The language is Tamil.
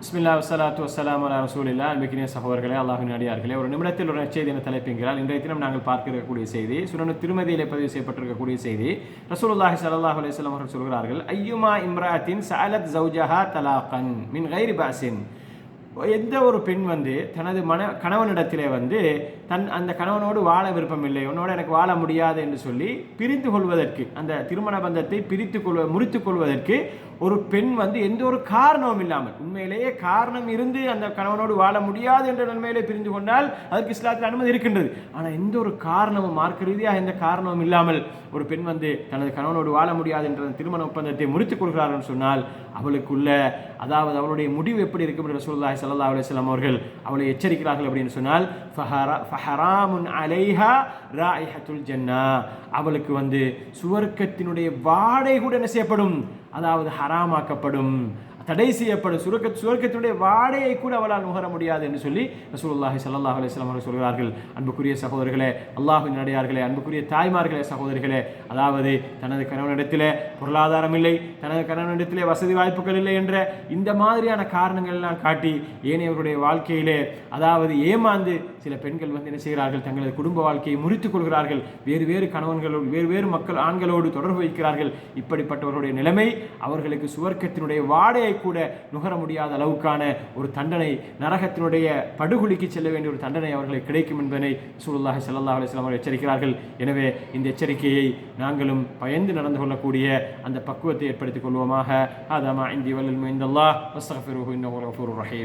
பிஸ்மில்லா வசலாத்து வசலாம் அலா ரசூலில்லா அன்பிக்கினிய சகோதரர்களே அல்லாஹின் அடியார்களே ஒரு நிமிடத்தில் ஒரு செய்தி என தலைப்புங்கிறால் இன்றைய தினம் நாங்கள் பார்க்கிருக்கக்கூடிய செய்தி சுரனு திருமதியிலே பதிவு செய்யப்பட்டிருக்கக்கூடிய செய்தி ரசூலுல்லாஹி சல்லாஹ் அலையம் அவர்கள் சொல்கிறார்கள் ஐயுமா இம்ராத்தின் சாலத் ஜவுஜஹா தலாகன் மின் கைரி பாசின் எந்த ஒரு பெண் வந்து தனது மன கணவனிடத்திலே வந்து தன் அந்த கணவனோடு வாழ விருப்பமில்லை உன்னோட எனக்கு வாழ முடியாது என்று சொல்லி பிரித்து கொள்வதற்கு அந்த திருமண பந்தத்தை பிரித்து கொள்வ முறித்து கொள்வதற்கு ஒரு பெண் வந்து எந்த ஒரு காரணமும் இல்லாமல் உண்மையிலேயே காரணம் இருந்து அந்த கணவனோடு வாழ முடியாது என்ற நன்மையிலே பிரிந்து கொண்டால் அதற்கு இஸ்லாத்தில் அனுமதி இருக்கின்றது. ஆனால் எந்த ஒரு காரணமும் மார்க்க ரீதியாக எந்த காரணமும் இல்லாமல் ஒரு பெண் வந்து தனது கணவனோடு வாழ முடியாது என்ற திருமண ஒப்பந்தத்தை முறித்துக் கொள்கிறார்கள் சொன்னால் அவளுக்குள்ள அதாவது அவளுடைய முடிவு எப்படி இருக்கும் என்று சொல்லலாம் சல்லா அலைஹி அவர்கள் அவளை எச்சரிக்கிறார்கள் அப்படின்னு சொன்னால் ஃபஹராமுன் அலைஹா ராயிஹத்துல் ஜன்னா. அவளுக்கு வந்து சுவர்க்கத்தினுடைய வாடை கூட என்ன செய்யப்படும்? அதாவது ஹராமாக்கப்படும். தடை செய்யப்படும் சுருக்க சுவர்க்கத்தினுடைய வாடையை கூட அவளால் நுகர முடியாது என்று சொல்லி ரசூல்லாஹி சல்லாஹ் அலிஸ்லாம் அவர்கள் சொல்கிறார்கள். அன்புக்குரிய சகோதரர்களே அல்லாஹின் நடையார்களே அன்புக்குரிய தாய்மார்களே சகோதரிகளே அதாவது தனது கணவனிடத்தில் பொருளாதாரம் இல்லை தனது கணவனிடத்திலே வசதி வாய்ப்புகள் இல்லை என்ற இந்த மாதிரியான காரணங்கள் எல்லாம் காட்டி ஏனையவருடைய வாழ்க்கையிலே அதாவது ஏமாந்து சில பெண்கள் வந்து என்ன செய்கிறார்கள் தங்களது குடும்ப வாழ்க்கையை முறித்துக் கொள்கிறார்கள். வேறு வேறு கணவன்களோடு வேறு வேறு மக்கள் ஆண்களோடு தொடர்பு வைக்கிறார்கள். இப்படிப்பட்டவர்களுடைய நிலைமை அவர்களுக்கு சுவர்க்கத்தினுடைய வாடையை கூட நுகர முடியாத அளவுக்கான ஒரு தண்டனை நரகத்தினுடைய படுகொலிக்கு செல்ல வேண்டிய ஒரு தண்டனை அவர்களுக்கு கிடைக்கும் என்பதனை சூழலாக செல்லல்லா அலைஹி அவர்கள் எச்சரிக்கிறார்கள். எனவே இந்த எச்சரிக்கையை நாங்களும் பயந்து நடந்து கொள்ளக்கூடிய அந்த பக்குவத்தை ஏற்படுத்திக் கொள்வோமாக. ஆதாமா இந்தி வல்லல் மைந்தல்லாஹ் ரஹீம்.